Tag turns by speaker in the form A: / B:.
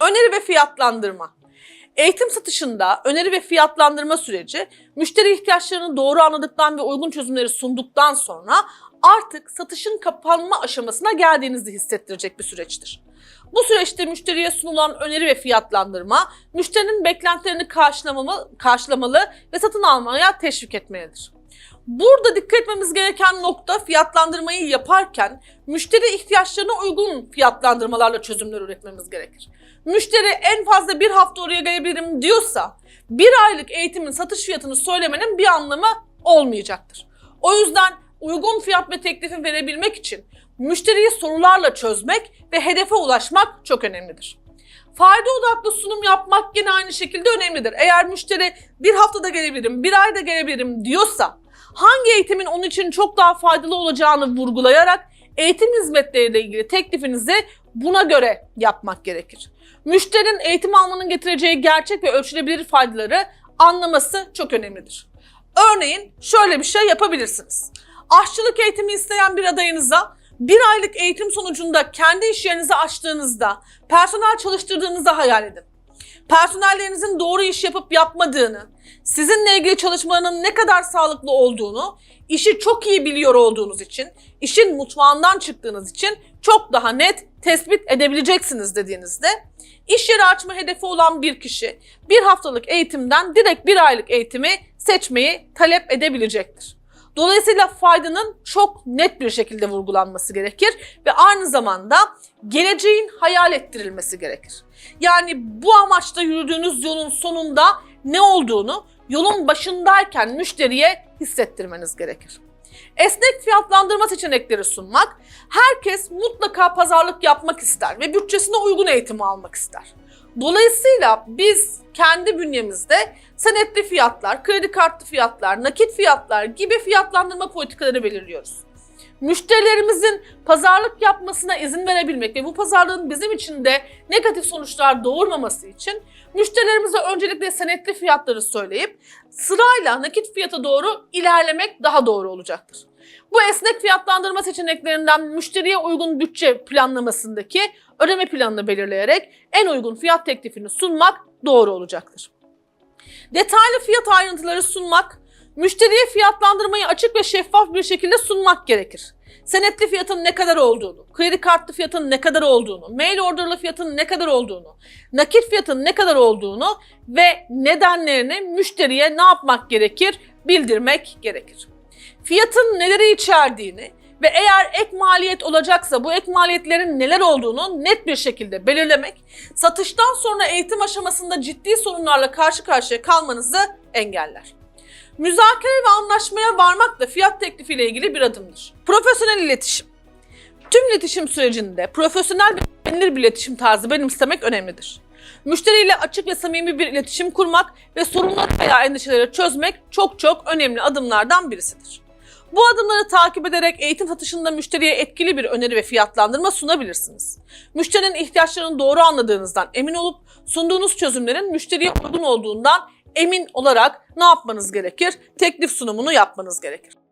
A: Öneri ve fiyatlandırma. Eğitim satışında öneri ve fiyatlandırma süreci müşteri ihtiyaçlarını doğru anladıktan ve uygun çözümleri sunduktan sonra artık satışın kapanma aşamasına geldiğinizi hissettirecek bir süreçtir. Bu süreçte müşteriye sunulan öneri ve fiyatlandırma, müşterinin beklentilerini karşılamalı, karşılamalı ve satın almaya teşvik etmelidir. Burada dikkat etmemiz gereken nokta fiyatlandırmayı yaparken müşteri ihtiyaçlarına uygun fiyatlandırmalarla çözümler üretmemiz gerekir. Müşteri en fazla bir hafta oraya gelebilirim diyorsa bir aylık eğitimin satış fiyatını söylemenin bir anlamı olmayacaktır. O yüzden uygun fiyat ve teklifi verebilmek için müşteriyi sorularla çözmek ve hedefe ulaşmak çok önemlidir. Fayda odaklı sunum yapmak yine aynı şekilde önemlidir. Eğer müşteri bir haftada gelebilirim, bir ayda gelebilirim diyorsa hangi eğitimin onun için çok daha faydalı olacağını vurgulayarak eğitim hizmetleriyle ilgili teklifinizi buna göre yapmak gerekir. Müşterinin eğitim almanın getireceği gerçek ve ölçülebilir faydaları anlaması çok önemlidir. Örneğin şöyle bir şey yapabilirsiniz. Aşçılık eğitimi isteyen bir adayınıza bir aylık eğitim sonucunda kendi iş yerinizi açtığınızda personel çalıştırdığınızı hayal edin. Personellerinizin doğru iş yapıp yapmadığını, sizinle ilgili çalışmalarının ne kadar sağlıklı olduğunu, işi çok iyi biliyor olduğunuz için, işin mutfağından çıktığınız için çok daha net tespit edebileceksiniz dediğinizde iş yeri açma hedefi olan bir kişi bir haftalık eğitimden direkt bir aylık eğitimi seçmeyi talep edebilecektir. Dolayısıyla faydanın çok net bir şekilde vurgulanması gerekir ve aynı zamanda geleceğin hayal ettirilmesi gerekir. Yani bu amaçla yürüdüğünüz yolun sonunda ne olduğunu yolun başındayken müşteriye hissettirmeniz gerekir. Esnek fiyatlandırma seçenekleri sunmak, herkes mutlaka pazarlık yapmak ister ve bütçesine uygun eğitim almak ister. Dolayısıyla biz kendi bünyemizde senetli fiyatlar, kredi kartlı fiyatlar, nakit fiyatlar gibi fiyatlandırma politikaları belirliyoruz. Müşterilerimizin pazarlık yapmasına izin verebilmek ve bu pazarlığın bizim için de negatif sonuçlar doğurmaması için müşterilerimize öncelikle senetli fiyatları söyleyip sırayla nakit fiyata doğru ilerlemek daha doğru olacaktır. Bu esnek fiyatlandırma seçeneklerinden müşteriye uygun bütçe planlamasındaki ödeme planını belirleyerek en uygun fiyat teklifini sunmak doğru olacaktır. Detaylı fiyat ayrıntıları sunmak, müşteriye fiyatlandırmayı açık ve şeffaf bir şekilde sunmak gerekir. Senetli fiyatın ne kadar olduğunu, kredi kartlı fiyatın ne kadar olduğunu, mail orderlı fiyatın ne kadar olduğunu, nakit fiyatın ne kadar olduğunu ve nedenlerini müşteriye ne yapmak gerekir bildirmek gerekir. Fiyatın neleri içerdiğini ve eğer ek maliyet olacaksa bu ek maliyetlerin neler olduğunu net bir şekilde belirlemek, satıştan sonra eğitim aşamasında ciddi sorunlarla karşı karşıya kalmanızı engeller. Müzakere ve anlaşmaya varmak da fiyat teklifiyle ilgili bir adımdır. Profesyonel iletişim. Tüm iletişim sürecinde profesyonel ve güvenilir bir iletişim tarzı benimsemek önemlidir. Müşteriyle açık ve samimi bir iletişim kurmak ve sorunları veya endişeleri çözmek çok çok önemli adımlardan birisidir. Bu adımları takip ederek eğitim satışında müşteriye etkili bir öneri ve fiyatlandırma sunabilirsiniz. Müşterinin ihtiyaçlarını doğru anladığınızdan emin olup sunduğunuz çözümlerin müşteriye uygun olduğundan emin olarak ne yapmanız gerekir? Teklif sunumunu yapmanız gerekir.